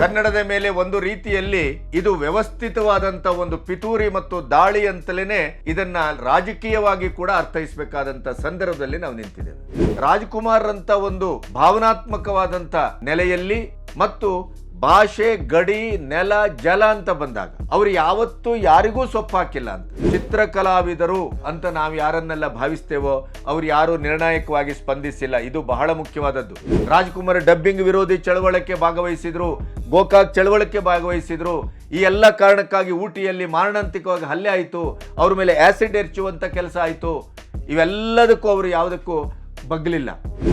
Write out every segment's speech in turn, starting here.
ಕನ್ನಡದ ಮೇಲೆ ಒಂದು ರೀತಿಯಲ್ಲಿ ಇದು ವ್ಯವಸ್ಥಿತವಾದಂತ ಒಂದು ಪಿತೂರಿ ಮತ್ತು ದಾಳಿ ಅಂತಲೇ ಇದನ್ನ ರಾಜಕೀಯವಾಗಿ ಕೂಡ ಅರ್ಥೈಸಬೇಕಾದಂತ ಸಂದರ್ಭದಲ್ಲಿ ನಾವು ನಿಂತಿದ್ದೇವೆ. ರಾಜ್ಕುಮಾರ್ ಅಂತ ಒಂದು ಭಾವನಾತ್ಮಕವಾದಂತ ನೆಲೆಯಲ್ಲಿ ಮತ್ತು ಭಾಷೆ, ಗಡಿ, ನೆಲ, ಜಲ ಅಂತ ಬಂದಾಗ, ಅವ್ರು ಯಾವತ್ತೂ ಯಾರಿಗೂ ಸೊಪ್ಪು ಹಾಕಿಲ್ಲ ಅಂತ. ಚಿತ್ರಕಲಾವಿದರು ಅಂತ ನಾವು ಯಾರನ್ನೆಲ್ಲ ಭಾವಿಸ್ತೇವೋ, ಅವ್ರು ಯಾರು ನಿರ್ಣಾಯಕವಾಗಿ ಸ್ಪಂದಿಸಿಲ್ಲ. ಇದು ಬಹಳ ಮುಖ್ಯವಾದದ್ದು. ರಾಜ್ಕುಮಾರ್ ಡಬ್ಬಿಂಗ್ ವಿರೋಧಿ ಚಳವಳಕ್ಕೆ ಭಾಗವಹಿಸಿದ್ರು, ಗೋಕಾಕ್ ಚಳವಳಕ್ಕೆ ಭಾಗವಹಿಸಿದ್ರು. ಈ ಎಲ್ಲ ಕಾರಣಕ್ಕಾಗಿ ಊಟಿಯಲ್ಲಿ ಮಾರಣಾಂತಿಕವಾಗಿ ಹಲ್ಲೆ ಆಯಿತು. ಅವ್ರ ಮೇಲೆ ಆಸಿಡ್ ಎರಚುವಂತ ಕೆಲಸ ಆಯಿತು. ಇವೆಲ್ಲದಕ್ಕೂ ಅವರು ಯಾವುದಕ್ಕೂ ಬಗ್ಲಿಲ್ಲ.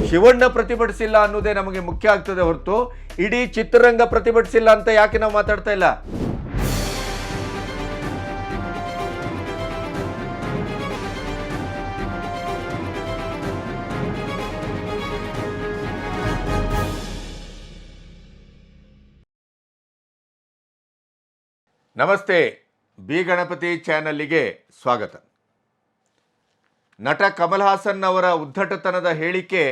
ಶಿವಣ್ಣ ಪ್ರತಿಭಟಿಸಿಲ್ಲ ಅನ್ನೋದೇ ನಮಗೆ ಮುಖ್ಯ ಆಗ್ತದೆ ಹೊರತು ಇಡೀ ಚಿತ್ರರಂಗ ಪ್ರತಿಭಟಿಸಿಲ್ಲ ಅಂತ ಯಾಕೆ ನಾವು ಮಾತಾಡ್ತಾ ಇಲ್ಲ? ನಮಸ್ತೆ, ಬಿ ಗಣಪತಿ ಚಾನಲ್ಲಿಗೆ ಸ್ವಾಗತ. ನಟ ಕಮಲ್ ಹಾಸನ್ ಅವರ ಉದ್ದಟತನದ ಹೇಳಿಕೆ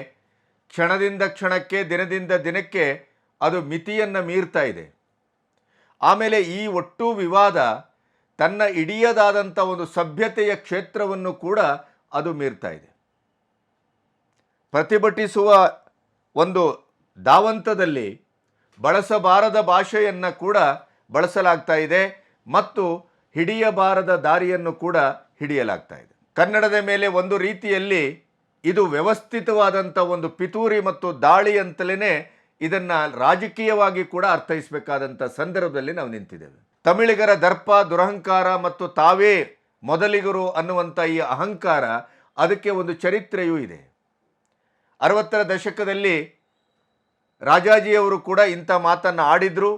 ಕ್ಷಣದಿಂದ ಕ್ಷಣಕ್ಕೆ, ದಿನದಿಂದ ದಿನಕ್ಕೆ ಅದು ಮಿತಿಯನ್ನು ಮೀರ್ತಾ ಇದೆ. ಆಮೇಲೆ ಈ ಒಟ್ಟು ವಿವಾದ ತನ್ನ ಇಡಿಯದಾದಂಥ ಒಂದು ಸಭ್ಯತೆಯ ಕ್ಷೇತ್ರವನ್ನು ಕೂಡ ಅದು ಮೀರ್ತಾ ಇದೆ. ಪ್ರತಿಭಟಿಸುವ ಒಂದು ದಾವಂತದಲ್ಲಿ ಬಳಸಬಾರದ ಭಾಷೆಯನ್ನು ಕೂಡ ಬಳಸಲಾಗ್ತಾ ಇದೆ ಮತ್ತು ಹಿಡಿಯಬಾರದ ದಾರಿಯನ್ನು ಕೂಡ ಹಿಡಿಯಲಾಗ್ತಾ ಇದೆ. ಕನ್ನಡದ ಮೇಲೆ ಒಂದು ರೀತಿಯಲ್ಲಿ ಇದು ವ್ಯವಸ್ಥಿತವಾದಂಥ ಒಂದು ಪಿತೂರಿ ಮತ್ತು ದಾಳಿ ಅಂತಲೇ ಇದನ್ನು ರಾಜಕೀಯವಾಗಿ ಕೂಡ ಅರ್ಥೈಸಬೇಕಾದಂಥ ಸಂದರ್ಭದಲ್ಲಿ ನಾವು ನಿಂತಿದ್ದೇವೆ. ತಮಿಳಿಗರ ದರ್ಪ, ದುರಹಂಕಾರ ಮತ್ತು ತಾವೇ ಮೊದಲಿಗರು ಅನ್ನುವಂಥ ಈ ಅಹಂಕಾರ ಅದಕ್ಕೆ ಒಂದು ಚರಿತ್ರೆಯೂ ಇದೆ. ಅರವತ್ತರ ದಶಕದಲ್ಲಿ ರಾಜಾಜಿಯವರು ಕೂಡ ಇಂಥ ಮಾತನ್ನು ಆಡಿದರು.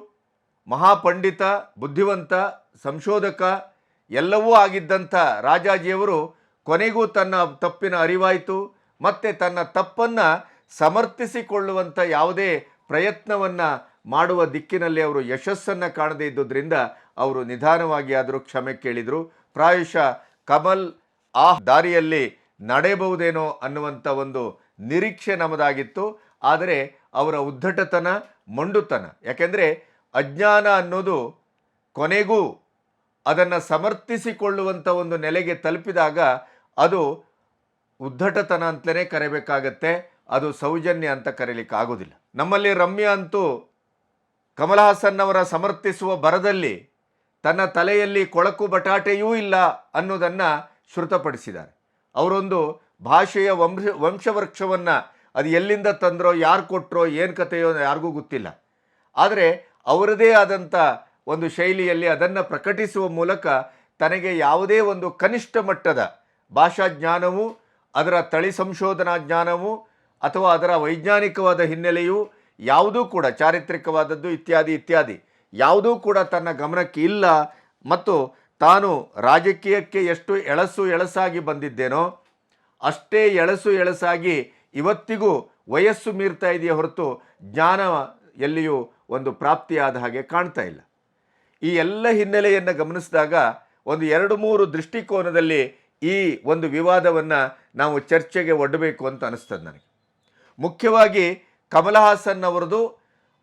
ಮಹಾಪಂಡಿತ, ಬುದ್ಧಿವಂತ, ಸಂಶೋಧಕ ಎಲ್ಲವೂ ಆಗಿದ್ದಂಥ ರಾಜಾಜಿಯವರು ಕೊನೆಗೂ ತನ್ನ ತಪ್ಪಿನ ಅರಿವಾಯಿತು, ಮತ್ತು ತನ್ನ ತಪ್ಪನ್ನು ಸಮರ್ಥಿಸಿಕೊಳ್ಳುವಂಥ ಯಾವುದೇ ಪ್ರಯತ್ನವನ್ನು ಮಾಡುವ ದಿಕ್ಕಿನಲ್ಲಿ ಅವರು ಯಶಸ್ಸನ್ನು ಕಾಣದೇ ಇದ್ದುದರಿಂದ ಅವರು ನಿಧಾನವಾಗಿ ಆದರೂ ಕ್ಷಮೆ ಕೇಳಿದರು. ಪ್ರಾಯಶಃ ಕಮಲ್ ಆ ದಾರಿಯಲ್ಲಿ ನಡೆಯಬಹುದೇನೋ ಅನ್ನುವಂಥ ಒಂದು ನಿರೀಕ್ಷೆ ನಮ್ಮದಾಗಿತ್ತು ಆದರೆ ಅವರ ಉದ್ದಟತನ ಮೊಂಡುತನ, ಯಾಕೆಂದರೆ ಅಜ್ಞಾನ ಅನ್ನೋದು ಕೊನೆಗೂ ಅದನ್ನು ಸಮರ್ಥಿಸಿಕೊಳ್ಳುವಂಥ ಒಂದು ನೆಲೆಗೆ ತಲುಪಿದಾಗ ಅದು ಉದ್ದಟತನ ಅಂತಲೇ ಕರೆಯಬೇಕಾಗತ್ತೆ ಅದು ಸೌಜನ್ಯ ಅಂತ ಕರೀಲಿಕ್ಕೆ ಆಗೋದಿಲ್ಲ ನಮ್ಮಲ್ಲಿ ರಮ್ಯ ಅಂತೂ ಕಮಲಹಾಸನ್ ಅವರ ಸಮರ್ಥಿಸುವ ಬರದಲ್ಲಿ ತನ್ನ ತಲೆಯಲ್ಲಿ ಕೊಳಕು ಬಟಾಟೆಯೂ ಇಲ್ಲ ಅನ್ನೋದನ್ನು ಶ್ರುತಪಡಿಸಿದ್ದಾರೆ ಅವರೊಂದು ಭಾಷೆಯ ವಂಶ, ವಂಶವೃಕ್ಷವನ್ನು ಅದು ಎಲ್ಲಿಂದ ತಂದರೋ, ಯಾರು ಕೊಟ್ಟರೋ ಏನು ಕಥೆಯೋ ಯಾರಿಗೂ ಗೊತ್ತಿಲ್ಲ. ಆದರೆ ಅವರದೇ ಆದಂಥ ಒಂದು ಶೈಲಿಯಲ್ಲಿ ಅದನ್ನು ಪ್ರಕಟಿಸುವ ಮೂಲಕ ತನಗೆ ಯಾವುದೇ ಒಂದು ಕನಿಷ್ಠ ಮಟ್ಟದ ಭಾಷಾ ಜ್ಞಾನವು, ಅದರ ತಳಿ ಸಂಶೋಧನಾ ಜ್ಞಾನವು, ಅಥವಾ ಅದರ ವೈಜ್ಞಾನಿಕವಾದ ಹಿನ್ನೆಲೆಯು ಯಾವುದೂ ಕೂಡ, ಚಾರಿತ್ರಿಕವಾದದ್ದು ಇತ್ಯಾದಿ ಇತ್ಯಾದಿ, ಯಾವುದೂ ಕೂಡ ತನ್ನ ಗಮನಕ್ಕೆ ಇಲ್ಲ. ಮತ್ತು ತಾನು ರಾಜಕೀಯಕ್ಕೆ ಎಷ್ಟು ಎಳಸು ಎಳಸಾಗಿ ಬಂದಿದ್ದೇನೋ, ಅಷ್ಟೇ ಎಳಸು ಎಳಸಾಗಿ ಇವತ್ತಿಗೂ ವಯಸ್ಸು ಮೀರ್ತಾ ಇದೆಯೇ ಹೊರತು ಜ್ಞಾನ ಎಲ್ಲಿಯೂ ಒಂದು ಪ್ರಾಪ್ತಿಯಾದ ಹಾಗೆ ಕಾಣ್ತಾ ಇಲ್ಲ. ಈ ಎಲ್ಲ ಹಿನ್ನೆಲೆಯನ್ನು ಗಮನಿಸಿದಾಗ ಒಂದು ಎರಡು ಮೂರು ದೃಷ್ಟಿಕೋನದಲ್ಲಿ ಈ ಒಂದು ವಿವಾದವನ್ನು ನಾವು ಚರ್ಚೆಗೆ ಒಡ್ಡಬೇಕು ಅಂತ ಅನಿಸ್ತದೆ ನನಗೆ. ಮುಖ್ಯವಾಗಿ ಕಮಲ ಹಾಸನ್ ಅವರದು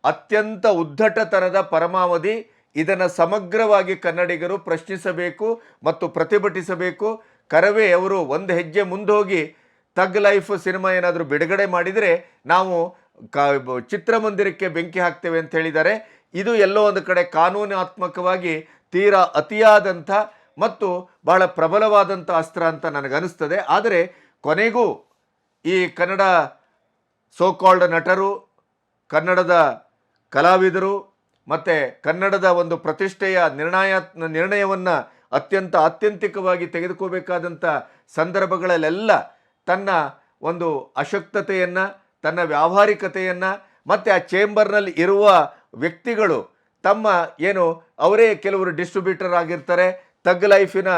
ಅತ್ಯಂತ ಉದ್ದಟತನದ ಪರಮಾವಧಿ, ಇದನ್ನು ಸಮಗ್ರವಾಗಿ ಕನ್ನಡಿಗರು ಪ್ರಶ್ನಿಸಬೇಕು ಮತ್ತು ಪ್ರತಿಭಟಿಸಬೇಕು. ಕರವೇ ಅವರು ಒಂದು ಹೆಜ್ಜೆ ಮುಂದೋಗಿ ತಗ್ ಲೈಫ್ ಸಿನಿಮಾ ಏನಾದರೂ ಬಿಡುಗಡೆ ಮಾಡಿದರೆ ನಾವು ಕ ಚಿತ್ರಮಂದಿರಕ್ಕೆ ಬೆಂಕಿ ಹಾಕ್ತೇವೆ ಅಂತ ಹೇಳಿದ್ದಾರೆ. ಇದು ಎಲ್ಲೋ ಒಂದು ಕಡೆ ಕಾನೂನಾತ್ಮಕವಾಗಿ ತೀರಾ ಅತಿಯಾದಂಥ ಮತ್ತು ಬಹಳ ಪ್ರಬಲವಾದಂಥ ಅಸ್ತ್ರ ಅಂತ ನನಗನ್ನಿಸ್ತದೆ. ಆದರೆ ಕೊನೆಗೂ ಈ ಕನ್ನಡ ಸೋಕಾಲ್ಡ್ ನಟರು, ಕನ್ನಡದ ಕಲಾವಿದರು ಮತ್ತು ಕನ್ನಡದ ಒಂದು ಪ್ರತಿಷ್ಠೆಯ ನಿರ್ಣಯ ನಿರ್ಣಯವನ್ನು ಅತ್ಯಂತ ಆತ್ಯಂತಿಕವಾಗಿ ತೆಗೆದುಕೋಬೇಕಾದಂಥ ಸಂದರ್ಭಗಳಲ್ಲೆಲ್ಲ ತನ್ನ ಒಂದು ಅಶಕ್ತತೆಯನ್ನು, ತನ್ನ ವ್ಯಾವಹಾರಿಕತೆಯನ್ನು ಮತ್ತು ಆ ಚೇಂಬರ್ನಲ್ಲಿ ಇರುವ ವ್ಯಕ್ತಿಗಳು ತಮ್ಮ ಏನು ಅವರೇ ಕೆಲವರು ಡಿಸ್ಟ್ರಿಬ್ಯೂಟರ್ ಆಗಿರ್ತಾರೆ ತಗ್ ಲೈಫಿನ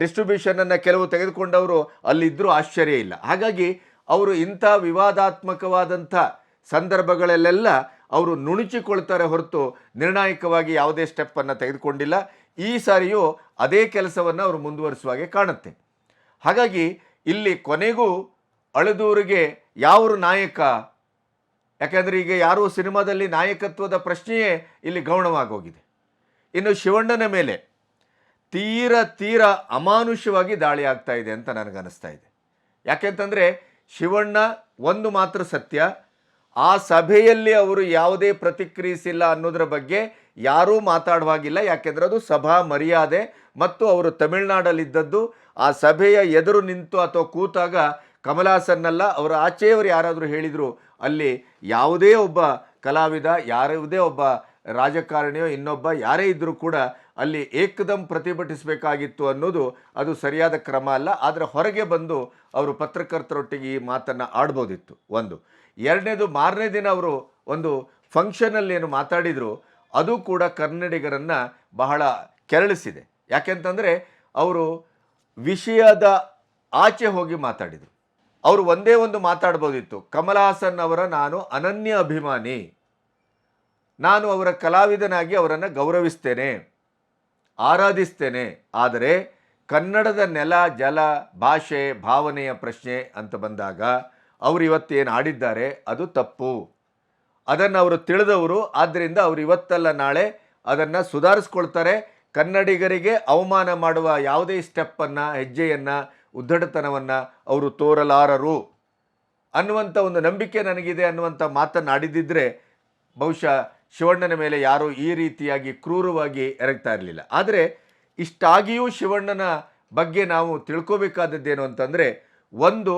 ಡಿಸ್ಟ್ರಿಬ್ಯೂಷನನ್ನು ಕೆಲವು ತೆಗೆದುಕೊಂಡವರು ಅಲ್ಲಿದ್ದರೂ ಆಶ್ಚರ್ಯ ಇಲ್ಲ. ಹಾಗಾಗಿ ಅವರು ಇಂಥ ವಿವಾದಾತ್ಮಕವಾದಂಥ ಸಂದರ್ಭಗಳಲ್ಲೆಲ್ಲ ಅವರು ನುಣುಚಿಕೊಳ್ತಾರೆ ಹೊರತು ನಿರ್ಣಾಯಕವಾಗಿ ಯಾವುದೇ ಸ್ಟೆಪ್ಪನ್ನು ತೆಗೆದುಕೊಂಡಿಲ್ಲ. ಈ ಸಾರಿಯೂ ಅದೇ ಕೆಲಸವನ್ನು ಅವರು ಮುಂದುವರಿಸುವ ಹಾಗೆ ಕಾಣುತ್ತೆ. ಹಾಗಾಗಿ ಇಲ್ಲಿ ಕೊನೆಗೂ ಅಳದೂರಿಗೆ ಯಾವರು ನಾಯಕ? ಯಾಕೆಂದರೆ ಈಗ ಯಾರೂ ಸಿನಿಮಾದಲ್ಲಿ ನಾಯಕತ್ವದ ಪ್ರಶ್ನೆಯೇ ಇಲ್ಲಿ ಗೌಣವಾಗೋಗಿದೆ ಇನ್ನು ಶಿವಣ್ಣನ ಮೇಲೆ ತೀರ ತೀರ ಅಮಾನುಷ್ಯವಾಗಿ ದಾಳಿ ಆಗ್ತಾ ಇದೆ ಅಂತ ನನಗನ್ನಿಸ್ತಾ ಇದೆ. ಯಾಕೆಂತಂದರೆ ಶಿವಣ್ಣ ಒಂದು ಮಾತ್ರ ಸತ್ಯ. ಆ ಸಭೆಯಲ್ಲಿ ಅವರು ಯಾವುದೇ ಪ್ರತಿಕ್ರಿಯಿಸಿಲ್ಲ ಅನ್ನೋದ್ರ ಬಗ್ಗೆ ಯಾರೂ ಮಾತಾಡುವಾಗಿಲ್ಲ. ಯಾಕೆಂದರೆ ಅದು ಸಭಾ ಮರ್ಯಾದೆ ಮತ್ತು ಅವರು ತಮಿಳುನಾಡಲ್ಲಿದ್ದದ್ದು. ಆ ಸಭೆಯ ಎದುರು ನಿಂತು ಅಥವಾ ಕೂತಾಗ ಕಮಲಾಸನ್ನಲ್ಲ, ಅವರ ಆಚೆಯವರು ಯಾರಾದರೂ ಹೇಳಿದರು, ಅಲ್ಲಿ ಯಾವುದೇ ಒಬ್ಬ ಕಲಾವಿದ ಯಾವುದೇ ಒಬ್ಬ ರಾಜಕಾರಣಿಯೋ, ಇನ್ನೊಬ್ಬ ಯಾರೇ ಇದ್ದರೂ ಕೂಡ ಅಲ್ಲಿ ಏಕದಂ ಪ್ರತಿಭಟಿಸಬೇಕಾಗಿತ್ತು ಅನ್ನೋದು ಅದು ಸರಿಯಾದ ಕ್ರಮ ಅಲ್ಲ. ಆದರೆ ಹೊರಗೆ ಬಂದು ಅವರು ಪತ್ರಕರ್ತರೊಟ್ಟಿಗೆ ಈ ಮಾತನ್ನು ಆಡ್ಬೋದಿತ್ತು ಒಂದು. ಎರಡನೇದು, ಮಾರನೇ ದಿನ ಅವರು ಒಂದು ಫಂಕ್ಷನಲ್ಲಿ ಏನು ಮಾತಾಡಿದರು, ಅದು ಕೂಡ ಕನ್ನಡಿಗರನ್ನು ಬಹಳ ಕೆರಳಿಸಿದೆ. ಯಾಕೆಂತಂದರೆ ಅವರು ವಿಷಯದ ಆಚೆ ಹೋಗಿ ಮಾತಾಡಿದರು. ಅವರು ಒಂದೇ ಒಂದು ಮಾತಾಡ್ಬೋದಿತ್ತು. ಕಮಲಹಾಸನ್ ಅವರ ನಾನು ಅನನ್ಯ ಅಭಿಮಾನಿ. ನಾನು ಅವರ ಕಲಾವಿದನಾಗಿ ಅವರನ್ನು ಗೌರವಿಸ್ತೇನೆ. ಆರಾಧಿಸ್ತೇನೆ. ಆದರೆ ಕನ್ನಡದ ನೆಲ, ಜಲ, ಭಾಷೆ, ಭಾವನೆಯ ಪ್ರಶ್ನೆ ಅಂತ ಬಂದಾಗ ಅವರು ಇವತ್ತೇನು ಆಡಿದ್ದಾರೆ ಅದು ತಪ್ಪು. ಅದನ್ನು ಅವರು ತಿಳಿದವರು ಆದ್ದರಿಂದ ಅವರು ಇವತ್ತಲ್ಲ ನಾಳೆ ಅದನ್ನು ಸುಧಾರಿಸ್ಕೊಳ್ತಾರೆ. ಕನ್ನಡಿಗರಿಗೆ ಅವಮಾನ ಮಾಡುವ ಯಾವುದೇ ಸ್ಟೆಪ್ಪನ್ನು, ಹೆಜ್ಜೆಯನ್ನು ಉದ್ದಟತನವನ್ನು ಅವರು ತೋರಲಾರರು ಅನ್ನುವಂಥ ಒಂದು ನಂಬಿಕೆ ನನಗಿದೆ ಅನ್ನುವಂಥ ಮಾತನ್ನು ಆಡಿದ್ದಿದ್ರೆ ಬಹುಶಃ ಶಿವಣ್ಣನ ಮೇಲೆ ಯಾರೂ ಈ ರೀತಿಯಾಗಿ ಕ್ರೂರವಾಗಿ ಎರಗ್ತಾ ಇರಲಿಲ್ಲ. ಆದರೆ ಇಷ್ಟಾಗಿಯೂ ಶಿವಣ್ಣನ ಬಗ್ಗೆ ನಾವು ತಿಳ್ಕೋಬೇಕಾದದ್ದೇನು ಅಂತಂದರೆ, ಒಂದು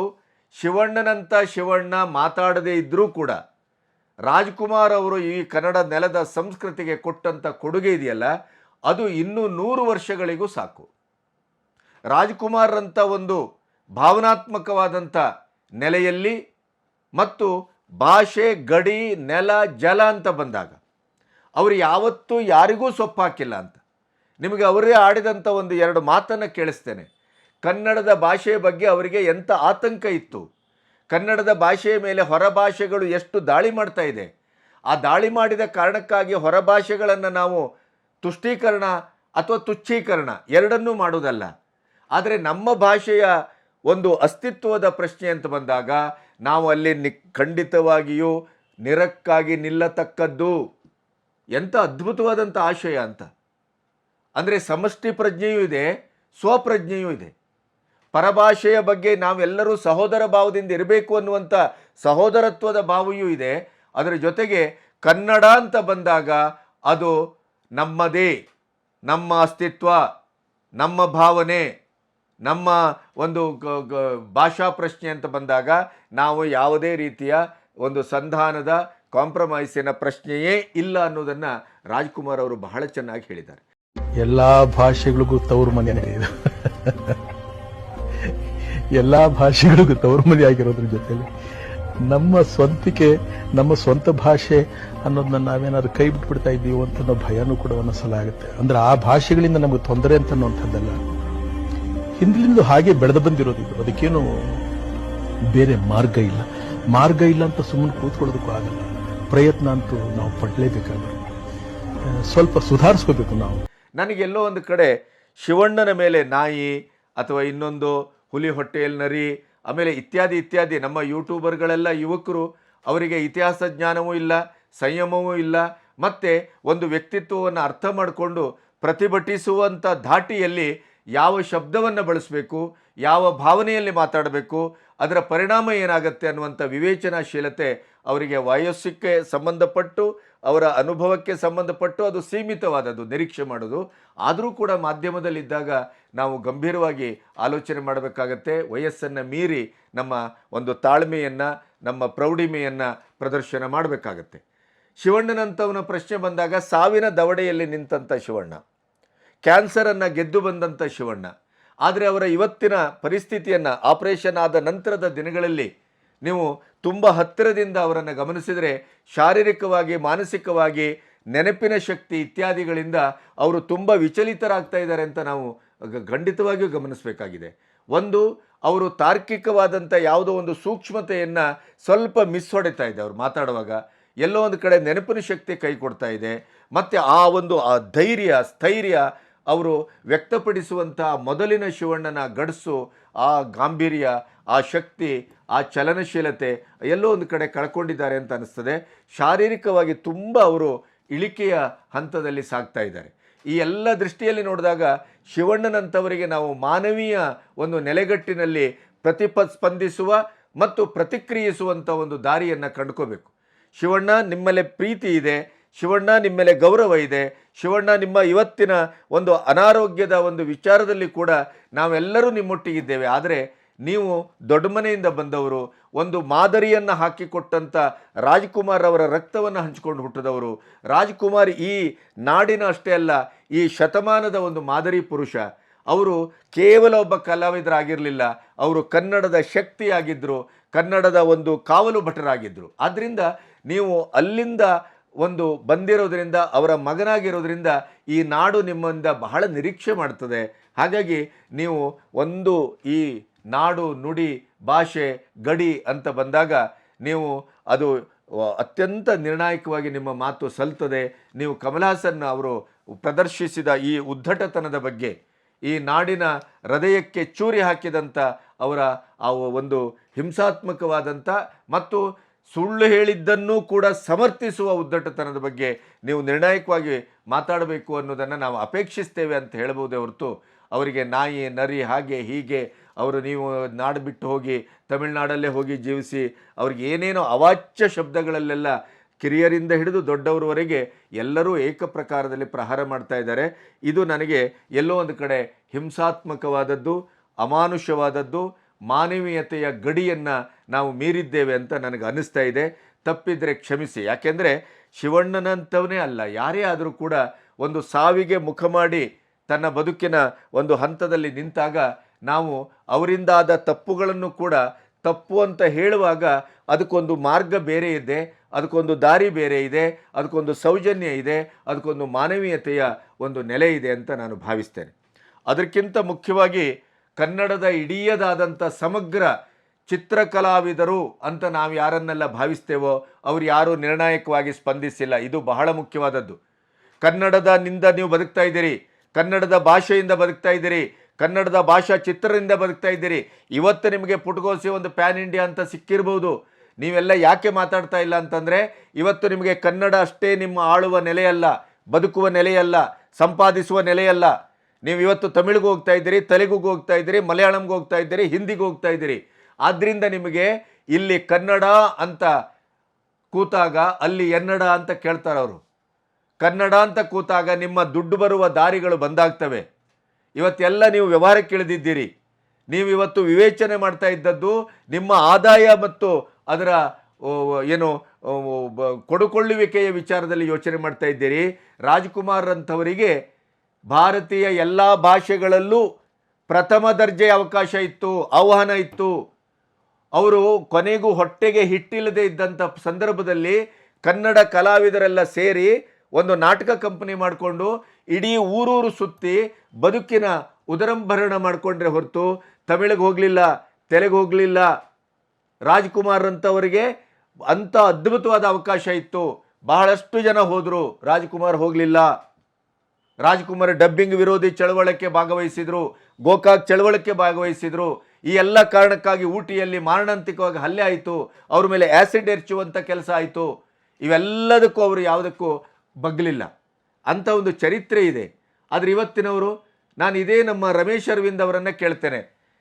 ಶಿವಣ್ಣನಂಥ ಶಿವಣ್ಣ ಮಾತಾಡದೇ ಇದ್ದರೂ ಕೂಡ ರಾಜ್ಕುಮಾರ್ ಅವರು ಈ ಕನ್ನಡ ನೆಲದ ಸಂಸ್ಕೃತಿಗೆ ಕೊಟ್ಟಂಥ ಕೊಡುಗೆ ಇದೆಯಲ್ಲ, ಅದು ಇನ್ನೂ ನೂರು ವರ್ಷಗಳಿಗೂ ಸಾಕು. ರಾಜ್ಕುಮಾರ್ರಂಥ ಒಂದು ಭಾವನಾತ್ಮಕವಾದಂಥ ನೆಲೆಯಲ್ಲಿ ಮತ್ತು ಭಾಷೆ, ಗಡಿ, ನೆಲ, ಜಲ ಅಂತ ಬಂದಾಗ ಅವರು ಯಾವತ್ತೂ ಯಾರಿಗೂ ಸೊಪ್ಪು ಹಾಕಿಲ್ಲ ಅಂತ. ನಿಮಗೆ ಅವರೇ ಆಡಿದಂಥ ಒಂದು ಎರಡು ಮಾತನ್ನು ಕೇಳಿಸ್ತೇನೆ. ಕನ್ನಡದ ಭಾಷೆಯ ಬಗ್ಗೆ ಅವರಿಗೆ ಎಂಥ ಆತಂಕ ಇತ್ತು? ಕನ್ನಡದ ಭಾಷೆಯ ಮೇಲೆ ಹೊರ ಭಾಷೆಗಳು ಎಷ್ಟು ದಾಳಿ ಮಾಡ್ತಾ ಇದೆ? ಆ ದಾಳಿ ಮಾಡಿದ ಕಾರಣಕ್ಕಾಗಿ ಹೊರ ಭಾಷೆಗಳನ್ನು ನಾವು ತುಷ್ಟೀಕರಣ ಅಥವಾ ತುಚ್ಛೀಕರಣ ಎರಡನ್ನೂ ಮಾಡುವುದಲ್ಲ. ಆದರೆ ನಮ್ಮ ಭಾಷೆಯ ಒಂದು ಅಸ್ತಿತ್ವದ ಪ್ರಶ್ನೆ ಅಂತ ಬಂದಾಗ ನಾವು ಅಲ್ಲಿ ನಿ ಖಂಡಿತವಾಗಿಯೂ ನಿರಕ್ಕಾಗಿ ನಿಲ್ಲತಕ್ಕದ್ದು ಎಂಥ ಅದ್ಭುತವಾದಂಥ ಆಶಯ ಅಂತ. ಅಂದರೆ ಸಮಷ್ಟಿ ಪ್ರಜ್ಞೆಯೂ ಇದೆ, ಸ್ವಪ್ರಜ್ಞೆಯೂ ಇದೆ. ಪರಭಾಷೆಯ ಬಗ್ಗೆ ನಾವೆಲ್ಲರೂ ಸಹೋದರ ಭಾವದಿಂದ ಇರಬೇಕು ಅನ್ನುವಂಥ ಸಹೋದರತ್ವದ ಭಾವವೂ ಇದೆ. ಅದರ ಜೊತೆಗೆ ಕನ್ನಡ ಅಂತ ಬಂದಾಗ ಅದು ನಮ್ಮದೇ, ನಮ್ಮ ಅಸ್ತಿತ್ವ, ನಮ್ಮ ಭಾವನೆ, ನಮ್ಮ ಒಂದು ಭಾಷಾ ಪ್ರಶ್ನೆ ಅಂತ ಬಂದಾಗ ನಾವು ಯಾವುದೇ ರೀತಿಯ ಒಂದು ಸಂಧಾನದ ಕಾಂಪ್ರಮೈಸಿನ ಪ್ರಶ್ನೆಯೇ ಇಲ್ಲ ಅನ್ನೋದನ್ನ ರಾಜ್ಕುಮಾರ್ ಅವರು ಬಹಳ ಚೆನ್ನಾಗಿ ಹೇಳಿದ್ದಾರೆ. ಎಲ್ಲಾ ಭಾಷೆಗಳಿಗೂ ತವರು ಮನೆ ಎಲ್ಲ ಎಲ್ಲಾ ಭಾಷೆಗಳಿಗೂ ತವರು ಮನೆ ಆಗಿರೋದ್ರ ಜೊತೆಲಿ ನಮ್ಮ ಸ್ವಂತಿಕೆ, ನಮ್ಮ ಸ್ವಂತ ಭಾಷೆ ಅನ್ನೋದನ್ನ ನಾವೇನಾದ್ರು ಕೈ ಬಿಟ್ಬಿಡ್ತಾ ಇದ್ದೀವೋ ಅಂತ ಅನ್ನೋ ಭಯನೂ ಕೂಡ ಒಂದೊಂದ್ಸಲ ಆಗುತ್ತೆ ಅಂದ್ರೆ ಆ ಭಾಷೆಗಳಿಂದ ನಮಗೆ ತೊಂದರೆ ಅಂತ ಅನ್ನುವಂಥದ್ದಲ್ಲ ಹಿಂದಿನಿಂದ ಹಾಗೆ ಬೆಳೆದು ಬಂದಿರೋದು ಅದಕ್ಕೇನು ಬೇರೆ ಮಾರ್ಗ ಇಲ್ಲ. ಮಾರ್ಗ ಇಲ್ಲ ಅಂತ ಸುಮ್ಮನೆ ಕೂತ್ಕೊಳ್ಳೋದಕ್ಕೂ ಆಗಲ್ಲ. ಪ್ರಯತ್ನ ಅಂತೂ ನಾವು ಪಡಲೇಬೇಕಾದ್ರೆ. ಸ್ವಲ್ಪ ಸುಧಾರಿಸ್ಕೋಬೇಕು ನಾವು. ನನಗೆಲ್ಲೋ ಒಂದು ಕಡೆ ಶಿವಣ್ಣನ ಮೇಲೆ ನಾಯಿ ಅಥವಾ ಇನ್ನೊಂದು ಹುಲಿ ಹೊಟ್ಟೆಯಲ್ಲಿ ನರಿ, ಆಮೇಲೆ ಇತ್ಯಾದಿ ಇತ್ಯಾದಿ ನಮ್ಮ ಯೂಟ್ಯೂಬರ್ಗಳೆಲ್ಲ ಯುವಕರು ಅವರಿಗೆ ಇತಿಹಾಸ ಜ್ಞಾನವೂ ಇಲ್ಲ, ಸಂಯಮವೂ ಇಲ್ಲ, ಮತ್ತು ಒಂದು ವ್ಯಕ್ತಿತ್ವವನ್ನು ಅರ್ಥ ಮಾಡಿಕೊಂಡು ಪ್ರತಿಭಟಿಸುವಂಥ ಧಾಟಿಯಲ್ಲಿ ಯಾವ ಶಬ್ದವನ್ನು ಬಳಸಬೇಕು, ಯಾವ ಭಾವನೆಯಲ್ಲಿ ಮಾತಾಡಬೇಕು ಅದರ ಪರಿಣಾಮ ಏನಾಗುತ್ತೆ ಅನ್ನುವಂಥ ವಿವೇಚನಾಶೀಲತೆ ಅವರಿಗೆ ವಯಸ್ಸಕ್ಕೆ ಸಂಬಂಧಪಟ್ಟು, ಅವರ ಅನುಭವಕ್ಕೆ ಸಂಬಂಧಪಟ್ಟು ಅದು ಸೀಮಿತವಾದದ್ದು, ನಿರೀಕ್ಷೆ ಮಾಡೋದು. ಆದರೂ ಕೂಡ ಮಾಧ್ಯಮದಲ್ಲಿದ್ದಾಗ ನಾವು ಗಂಭೀರವಾಗಿ ಆಲೋಚನೆ ಮಾಡಬೇಕಾಗತ್ತೆ. ವಯಸ್ಸನ್ನು ಮೀರಿ ನಮ್ಮ ಒಂದು ತಾಳ್ಮೆಯನ್ನು, ನಮ್ಮ ಪ್ರೌಢಿಮೆಯನ್ನು ಪ್ರದರ್ಶನ ಮಾಡಬೇಕಾಗತ್ತೆ. ಶಿವಣ್ಣನಂಥವನ ಪ್ರಶ್ನೆ ಬಂದಾಗ, ಸಾವಿನ ದವಡೆಯಲ್ಲಿ ನಿಂತಂಥ ಶಿವಣ್ಣ, ಕ್ಯಾನ್ಸರನ್ನು ಗೆದ್ದು ಬಂದಂಥ ಶಿವಣ್ಣ ಆದರೆ ಅವರ ಇವತ್ತಿನ ಪರಿಸ್ಥಿತಿಯನ್ನು ಆಪರೇಷನ್ ಆದ ನಂತರದ ದಿನಗಳಲ್ಲಿ ನೀವು ತುಂಬ ಹತ್ತಿರದಿಂದ ಅವರನ್ನು ಗಮನಿಸಿದರೆ ಶಾರೀರಿಕವಾಗಿ, ಮಾನಸಿಕವಾಗಿ ನೆನಪಿನ ಶಕ್ತಿ ಇತ್ಯಾದಿಗಳಿಂದ ಅವರು ತುಂಬ ವಿಚಲಿತರಾಗ್ತಾ ಇದ್ದಾರೆ ಅಂತ ನಾವು ಖಂಡಿತವಾಗಿಯೂ ಗಮನಿಸಬೇಕಾಗಿದೆ. ಒಂದು, ಅವರು ತಾರ್ಕಿಕವಾದಂಥ ಯಾವುದೋ ಒಂದು ಸೂಕ್ಷ್ಮತೆಯನ್ನು ಸ್ವಲ್ಪ ಮಿಸ್ ಹೊಡಿತಾ ಇದೆ ಅವರು ಮಾತಾಡುವಾಗ. ಎಲ್ಲೋ ಒಂದು ಕಡೆ ನೆನಪಿನ ಶಕ್ತಿ ಕೈ ಕೊಡ್ತಾ ಇದೆ. ಮತ್ತು ಆ ಒಂದು, ಆ ಧೈರ್ಯ, ಸ್ಥೈರ್ಯ ಅವರು ವ್ಯಕ್ತಪಡಿಸುವಂಥ ಮೊದಲಿನ ಶಿವಣ್ಣನ ಗಡಸು, ಆ ಗಾಂಭೀರ್ಯ, ಆ ಶಕ್ತಿ, ಆ ಚಲನಶೀಲತೆ ಎಲ್ಲೋ ಒಂದು ಕಡೆ ಕಳ್ಕೊಂಡಿದ್ದಾರೆ ಅಂತ ಅನಿಸ್ತದೆ. ಶಾರೀರಿಕವಾಗಿ ತುಂಬ ಅವರು ಇಳಿಕೆಯ ಹಂತದಲ್ಲಿ ಸಾಗ್ತಾ ಇದ್ದಾರೆ. ಈ ಎಲ್ಲ ದೃಷ್ಟಿಯಲ್ಲಿ ನೋಡಿದಾಗ ಶಿವಣ್ಣನಂಥವರಿಗೆ ನಾವು ಮಾನವೀಯ ಒಂದು ನೆಲೆಗಟ್ಟಿನಲ್ಲಿ ಪ್ರತಿಪ, ಸ್ಪಂದಿಸುವ ಮತ್ತು ಪ್ರತಿಕ್ರಿಯಿಸುವಂಥ ಒಂದು ದಾರಿಯನ್ನು ಕಂಡುಕೋಬೇಕು. ಶಿವಣ್ಣ, ನಿಮ್ಮಲ್ಲೇ ಪ್ರೀತಿ ಇದೆ ಶಿವಣ್ಣ ನಿಮ್ಮ ಮೇಲೆ ಗೌರವ ಇದೆ. ಶಿವಣ್ಣ ನಿಮ್ಮ ಇವತ್ತಿನ ಒಂದು ಅನಾರೋಗ್ಯದ ಒಂದು ವಿಚಾರದಲ್ಲಿ ಕೂಡ ನಾವೆಲ್ಲರೂ ನಿಮ್ಮೊಟ್ಟಿಗಿದ್ದೇವೆ. ಆದರೆ ನೀವು ದೊಡ್ಡ ಮನೆಯಿಂದ ಬಂದವರು, ಒಂದು ಮಾದರಿಯನ್ನು ಹಾಕಿಕೊಟ್ಟಂಥ ರಾಜ್ಕುಮಾರ್ ಅವರ ರಕ್ತವನ್ನು ಹಂಚಿಕೊಂಡು ಹುಟ್ಟಿದವರು, ರಾಜ್ಕುಮಾರ್ ಈ ನಾಡಿನ ಅಷ್ಟೇ ಅಲ್ಲ, ಈ ಶತಮಾನದ ಒಂದು ಮಾದರಿ ಪುರುಷ. ಅವರು ಕೇವಲ ಒಬ್ಬ ಕಲಾವಿದರಾಗಿರಲಿಲ್ಲ, ಅವರು ಕನ್ನಡದ ಶಕ್ತಿಯಾಗಿದ್ದರು ಕನ್ನಡದ ಒಂದು ಕಾವಲು ಭಟರಾಗಿದ್ದರು ಆದ್ದರಿಂದ ನೀವು ಅಲ್ಲಿಂದ ಒಂದು ಬಂದಿರೋದರಿಂದ, ಅವರ ಮಗನಾಗಿರೋದ್ರಿಂದ ಈ ನಾಡು ನಿಮ್ಮಿಂದ ಬಹಳ ನಿರೀಕ್ಷೆ ಮಾಡ್ತದೆ. ಹಾಗಾಗಿ ನೀವು ಒಂದು ಈ ನಾಡು ನುಡಿ ಭಾಷೆ ಗಡಿ ಅಂತ ಬಂದಾಗ ನೀವು ಅದು ಅತ್ಯಂತ ನಿರ್ಣಾಯಕವಾಗಿ ನಿಮ್ಮ ಮಾತು ಸಲ್ತದೆ. ನೀವು ಕಮಲಾಸನ್ ಅವರು ಪ್ರದರ್ಶಿಸಿದ ಈ ಉದ್ದಟತನದ ಬಗ್ಗೆ, ಈ ನಾಡಿನ ಹೃದಯಕ್ಕೆ ಚೂರಿ ಹಾಕಿದಂಥ ಅವರ ಆ ಒಂದು ಹಿಂಸಾತ್ಮಕವಾದಂಥ ಮತ್ತು ಸುಳ್ಳು ಹೇಳಿದ್ದನ್ನೂ ಕೂಡ ಸಮರ್ಥಿಸುವ ಉದ್ದಟತನದ ಬಗ್ಗೆ ನೀವು ನಿರ್ಣಾಯಕವಾಗಿ ಮಾತಾಡಬೇಕು ಅನ್ನೋದನ್ನು ನಾವು ಅಪೇಕ್ಷಿಸ್ತೇವೆ ಅಂತ ಹೇಳ್ಬೋದೇ ಹೊರತು ಅವರಿಗೆ ನಾಯಿ, ನರಿ, ಹಾಗೆ, ಹೀಗೆ, ಅವರು ನೀವು ನಾಡು ಬಿಟ್ಟು ಹೋಗಿ ತಮಿಳುನಾಡಲ್ಲೇ ಹೋಗಿ ಜೀವಿಸಿ ಅವ್ರಿಗೆ ಏನೇನೋ ಅವಾಚ್ಯ ಶಬ್ದಗಳಲ್ಲೆಲ್ಲ ಕಿರಿಯರಿಂದ ಹಿಡಿದು ದೊಡ್ಡವರವರೆಗೆ ಎಲ್ಲರೂ ಏಕಪ್ರಕಾರದಲ್ಲಿ ಪ್ರಹಾರ ಮಾಡ್ತಾ ಇದ್ದಾರೆ. ಇದು ನನಗೆ ಎಲ್ಲೋ ಒಂದು ಕಡೆ ಹಿಂಸಾತ್ಮಕವಾದದ್ದು ಅಮಾನುಷವಾದದ್ದು ಮಾನವೀಯತೆಯ ಗಡಿಯನ್ನು ನಾವು ಮೀರಿದ್ದೇವೆ ಅಂತ ನನಗೆ ಅನ್ನಿಸ್ತಾ ಇದೆ. ತಪ್ಪಿದರೆ ಕ್ಷಮಿಸಿ. ಯಾಕೆಂದರೆ ಶಿವಣ್ಣನಂಥವನೇ ಅಲ್ಲ. ಯಾರೇ ಆದರೂ ಕೂಡ ಒಂದು ಸಾವಿಗೆ ಮುಖ ಮಾಡಿ ತನ್ನ ಬದುಕಿನ ಒಂದು ಹಂತದಲ್ಲಿ ನಿಂತಾಗ ನಾವು ಅವರಿಂದಾದ ತಪ್ಪುಗಳನ್ನು ಕೂಡ ತಪ್ಪು ಅಂತ ಹೇಳುವಾಗ ಅದಕ್ಕೊಂದು ಮಾರ್ಗ ಬೇರೆ ಇದೆ, ಅದಕ್ಕೊಂದು ದಾರಿ ಬೇರೆ ಇದೆ, ಅದಕ್ಕೊಂದು ಸೌಜನ್ಯ ಇದೆ, ಅದಕ್ಕೊಂದು ಮಾನವೀಯತೆಯ ಒಂದು ನೆಲೆ ಇದೆ ಅಂತ ನಾನು ಭಾವಿಸ್ತೇನೆ. ಅದಕ್ಕಿಂತ ಮುಖ್ಯವಾಗಿ ಕನ್ನಡದ ಇಡೀಯದಾದಂಥ ಸಮಗ್ರ ಚಿತ್ರಕಲಾವಿದರು ಅಂತ ನಾವು ಯಾರನ್ನೆಲ್ಲ ಭಾವಿಸ್ತೇವೋ ಅವ್ರು ಯಾರೂ ನಿರ್ಣಾಯಕವಾಗಿ ಸ್ಪಂದಿಸಿಲ್ಲ. ಇದು ಬಹಳ ಮುಖ್ಯವಾದದ್ದು. ಕನ್ನಡದ ನಿಂದ ನೀವು ಬದುಕ್ತಾ ಇದ್ದೀರಿ. ಕನ್ನಡದ ಭಾಷೆಯಿಂದ ಬದುಕ್ತಾ ಇದ್ದೀರಿ. ಕನ್ನಡದ ಭಾಷಾ ಚಿತ್ರದಿಂದ ಬದುಕ್ತಾ ಇದ್ದೀರಿ. ಇವತ್ತು ನಿಮಗೆ ಪುಟಗೋಸಿ ಒಂದು ಪ್ಯಾನ್ ಇಂಡಿಯಾ ಅಂತ ಸಿಕ್ಕಿರ್ಬೋದು. ನೀವೆಲ್ಲ ಯಾಕೆ ಮಾತಾಡ್ತಾ ಇಲ್ಲ ಅಂತಂದರೆ, ಇವತ್ತು ನಿಮಗೆ ಕನ್ನಡ ಅಷ್ಟೇ ನಿಮ್ಮ ಆಳುವ ನೆಲೆಯಲ್ಲ, ಬದುಕುವ ನೆಲೆಯಲ್ಲ, ಸಂಪಾದಿಸುವ ನೆಲೆಯಲ್ಲ ನೀವು ಇವತ್ತು ತಮಿಳಿಗೆ ಹೋಗ್ತಾ ಇದ್ದೀರಿ, ತೆಲುಗುಗೆ ಹೋಗ್ತಾ ಇದ್ದೀರಿ, ಮಲಯಾಳಂಗೆ ಹೋಗ್ತಾ ಇದ್ದೀರಿ, ಹಿಂದಿಗೆ ಹೋಗ್ತಾ ಇದ್ದೀರಿ. ಆದ್ದರಿಂದ ನಿಮಗೆ ಇಲ್ಲಿ ಕನ್ನಡ ಅಂತ ಕೂತಾಗ ಅಲ್ಲಿ ಎನ್ನಡ ಅಂತ ಕೇಳ್ತಾರೆ ಅವರು. ಕನ್ನಡ ಅಂತ ಕೂತಾಗ ನಿಮ್ಮ ದುಡ್ಡು ಬರುವ ದಾರಿಗಳು ಬಂದಾಗ್ತವೆ. ಇವತ್ತೆಲ್ಲ ನೀವು ವ್ಯವಹಾರಕ್ಕೆ ಇಳಿದಿದ್ದೀರಿ. ನೀವು ಇವತ್ತು ವಿವೇಚನೆ ಮಾಡ್ತಾ ಇದ್ದದ್ದು ನಿಮ್ಮ ಆದಾಯ ಮತ್ತು ಅದರ ಏನು ಕೊಡುಕೊಳ್ಳುವಿಕೆಯ ವಿಚಾರದಲ್ಲಿ ಯೋಚನೆ ಮಾಡ್ತಾ ಇದ್ದೀರಿ. ರಾಜ್ಕುಮಾರ್ ಅಂಥವರಿಗೆ ಭಾರತೀಯ ಎಲ್ಲ ಭಾಷೆಗಳಲ್ಲೂ ಪ್ರಥಮ ದರ್ಜೆ ಅವಕಾಶ ಇತ್ತು, ಆಹ್ವಾನ ಇತ್ತು. ಅವರು ಕೊನೆಗೂ ಹೊಟ್ಟೆಗೆ ಹಿಟ್ಟಿಲ್ಲದೆ ಇದ್ದಂಥ ಸಂದರ್ಭದಲ್ಲಿ ಕನ್ನಡ ಕಲಾವಿದರೆಲ್ಲ ಸೇರಿ ಒಂದು ನಾಟಕ ಕಂಪನಿ ಮಾಡಿಕೊಂಡು ಇಡೀ ಊರೂರು ಸುತ್ತಿ ಬದುಕಿನ ಉದರಂಭರಣ ಮಾಡಿಕೊಂಡ್ರೆ ಹೊರತು ತಮಿಳಿಗೆ ಹೋಗಲಿಲ್ಲ, ತೆಲುಗು ಹೋಗಲಿಲ್ಲ. ರಾಜ್ಕುಮಾರ್ ಅಂತವರಿಗೆ ಅಂಥ ಅದ್ಭುತವಾದ ಅವಕಾಶ ಇತ್ತು. ಬಹಳಷ್ಟು ಜನ ಹೋದರು, ರಾಜ್ಕುಮಾರ್ ಹೋಗಲಿಲ್ಲ. ರಾಜ್ಕುಮಾರ್ ಡಬ್ಬಿಂಗ್ ವಿರೋಧಿ ಚಳವಳಕ್ಕೆ ಭಾಗವಹಿಸಿದ್ರು, ಗೋಕಾಕ್ ಚಳವಳಕ್ಕೆ ಭಾಗವಹಿಸಿದ್ರು. ಈ ಎಲ್ಲ ಕಾರಣಕ್ಕಾಗಿ ಊಟಿಯಲ್ಲಿ ಮಾರಣಾಂತಿಕವಾಗಿ ಹಲ್ಲೆ ಆಯಿತು. ಅವ್ರ ಮೇಲೆ ಆ್ಯಸಿಡ್ ಎರಚುವಂಥ ಕೆಲಸ ಆಯಿತು. ಇವೆಲ್ಲದಕ್ಕೂ ಅವರು ಯಾವುದಕ್ಕೂ ಬಗ್ಲಿಲ್ಲ. ಅಂಥ ಒಂದು ಚರಿತ್ರೆ ಇದೆ. ಆದರೆ ಇವತ್ತಿನವರು, ನಾನು ಇದೇ ನಮ್ಮ ರಮೇಶ್ ಅರವಿಂದ್ ಅವರನ್ನು ಕೇಳ್ತೇನೆ.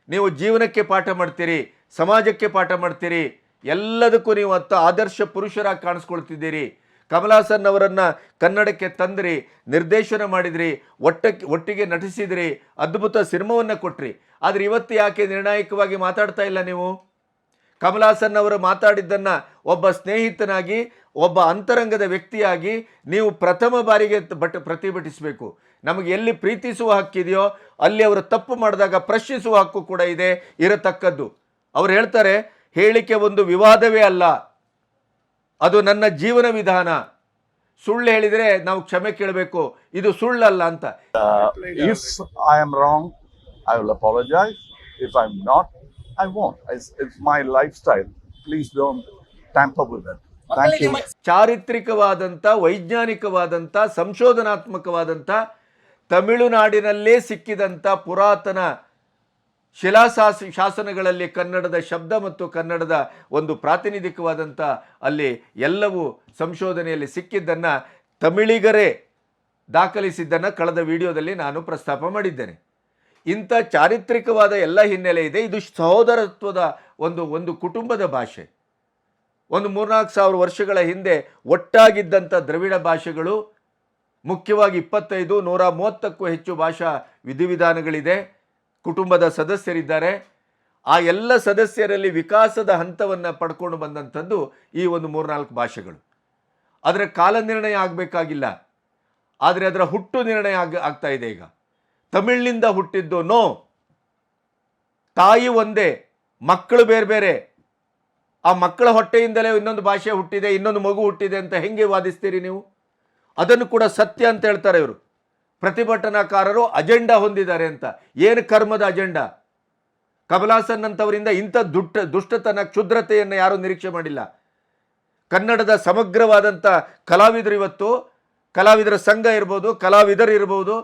ನೀವು ಜೀವನಕ್ಕೆ ಪಾಠ ಮಾಡ್ತೀರಿ, ಸಮಾಜಕ್ಕೆ ಪಾಠ ಮಾಡ್ತೀರಿ, ಎಲ್ಲದಕ್ಕೂ ನೀವು ಅತ್ತ ಆದರ್ಶ ಪುರುಷರಾಗಿ ಕಾಣಿಸ್ಕೊಳ್ತಿದ್ದೀರಿ. ಕಮಲಾಸನ್ ಅವರನ್ನು ಕನ್ನಡಕ್ಕೆ ತಂದ್ರಿ, ನಿರ್ದೇಶನ ಮಾಡಿದ್ರಿ, ಒಟ್ಟಕ್ಕೆ ಒಟ್ಟಿಗೆ ನಟಿಸಿದ್ರಿ, ಅದ್ಭುತ ಸಿನಿಮಾವನ್ನು ಕೊಟ್ರಿ. ಆದರೆ ಇವತ್ತು ಯಾಕೆ ನಿರ್ಣಾಯಕವಾಗಿ ಮಾತಾಡ್ತಾ ಇಲ್ಲ ನೀವು? ಕಮಲಾಸನ್ ಅವರು ಮಾತಾಡಿದ್ದನ್ನು ಒಬ್ಬ ಸ್ನೇಹಿತನಾಗಿ, ಒಬ್ಬ ಅಂತರಂಗದ ವ್ಯಕ್ತಿಯಾಗಿ ನೀವು ಪ್ರಥಮ ಬಾರಿಗೆ ಬಟ್ ಪ್ರತಿಭಟಿಸಬೇಕು. ನಮಗೆ ಎಲ್ಲಿ ಪ್ರೀತಿಸುವ ಹಕ್ಕಿದೆಯೋ ಅಲ್ಲಿ ಅವರು ತಪ್ಪು ಮಾಡಿದಾಗ ಪ್ರಶ್ನಿಸುವ ಹಕ್ಕು ಕೂಡ ಇದೆ, ಇರತಕ್ಕದ್ದು. ಅವ್ರು ಹೇಳ್ತಾರೆ, ಹೇಳಿಕೆ ಒಂದು ವಿವಾದವೇ ಅಲ್ಲ. ಅದು ನನ್ನ ಜೀವನ ವಿಧಾನ. ಸುಳ್ಳು ಹೇಳಿದರೆ ನಾವು ಕ್ಷಮೆ ಕೇಳಬೇಕು. ಇದು ಸುಳ್ಳಲ್ಲ ಅಂತ. If I am wrong I will apologise if I am not I want it's my life style please don't tamper with thank you ಚಾರಿತ್ರಿಕವಾದಂಥ ವೈಜ್ಞಾನಿಕವಾದಂಥ ಸಂಶೋಧನಾತ್ಮಕವಾದಂಥ ತಮಿಳುನಾಡಿನಲ್ಲೇ ಸಿಕ್ಕಿದಂಥ ಪುರಾತನ ಶಿಲಾಶಾಸ ಶಾಸನಗಳಲ್ಲಿ ಕನ್ನಡದ ಶಬ್ದ ಮತ್ತು ಕನ್ನಡದ ಒಂದು ಪ್ರಾತಿನಿಧಿಕವಾದಂಥ ಅಲ್ಲಿ ಎಲ್ಲವೂ ಸಂಶೋಧನೆಯಲ್ಲಿ ಸಿಕ್ಕಿದ್ದನ್ನು ತಮಿಳಿಗರೇ ದಾಖಲಿಸಿದ್ದನ್ನು ಕಳೆದ ವಿಡಿಯೋದಲ್ಲಿ ನಾನು ಪ್ರಸ್ತಾಪ ಮಾಡಿದ್ದೇನೆ. ಇಂಥ ಚಾರಿತ್ರಿಕವಾದ ಎಲ್ಲ ಹಿನ್ನೆಲೆ ಇದೆ. ಇದು ಸಹೋದರತ್ವದ ಒಂದು ಒಂದು ಕುಟುಂಬದ ಭಾಷೆ. ಒಂದು ಮೂರ್ನಾಲ್ಕು ಸಾವಿರ ವರ್ಷಗಳ ಹಿಂದೆ ಒಟ್ಟಾಗಿದ್ದಂಥ ದ್ರವಿಡ ಭಾಷೆಗಳು ಮುಖ್ಯವಾಗಿ ಇಪ್ಪತ್ತೈದು ನೂರ ಮೂವತ್ತಕ್ಕೂ ಹೆಚ್ಚು ಭಾಷಾ ವಿಧಿವಿಧಾನಗಳಿದೆ. ಕುಟುಂಬದ ಸದಸ್ಯರಿದ್ದಾರೆ. ಆ ಎಲ್ಲ ಸದಸ್ಯರಲ್ಲಿ ವಿಕಾಸದ ಹಂತವನ್ನು ಪಡ್ಕೊಂಡು ಬಂದಂಥದ್ದು ಈ ಒಂದು ಮೂರ್ನಾಲ್ಕು ಭಾಷೆಗಳು. ಅದರ ಕಾಲ ನಿರ್ಣಯ ಆಗಬೇಕಾಗಿಲ್ಲ. ಆದರೆ ಅದರ ಹುಟ್ಟು ನಿರ್ಣಯ ಆಗ, ಆಗ್ತಾ ಇದೆ ಈಗ. ತಮಿಳಿನಿಂದ ಹುಟ್ಟಿದ್ದು ನೋ. ತಾಯಿ ಒಂದೇ, ಮಕ್ಕಳು ಬೇರೆ ಬೇರೆ. ಆ ಮಕ್ಕಳ ಹೊಟ್ಟೆಯಿಂದಲೇ ಇನ್ನೊಂದು ಭಾಷೆ ಹುಟ್ಟಿದೆ, ಇನ್ನೊಂದು ಮಗು ಹುಟ್ಟಿದೆ ಅಂತ ಹೆಂಗೆ ವಾದಿಸ್ತೀರಿ ನೀವು? ಅದನ್ನು ಕೂಡ ಸತ್ಯ ಅಂತ ಹೇಳ್ತಾರೆ ಇವರು. ಪ್ರತಿಭಟನಾಕಾರರು ಅಜೆಂಡಾ ಹೊಂದಿದ್ದಾರೆ ಅಂತ. ಏನು ಕರ್ಮದ ಅಜೆಂಡಾ? ಕಮಲಾಸನ್ ಅಂತವರಿಂದ ಇಂಥ ದುಷ್ಟ, ದುಷ್ಟತನ, ಕ್ಷುದ್ರತೆಯನ್ನು ಯಾರೂ ನಿರೀಕ್ಷೆ ಮಾಡಿಲ್ಲ. ಕನ್ನಡದ ಸಮಗ್ರವಾದಂಥ ಕಲಾವಿದರು ಇವತ್ತು, ಕಲಾವಿದರ ಸಂಘ ಇರ್ಬೋದು, ಕಲಾವಿದರು ಇರ್ಬೋದು,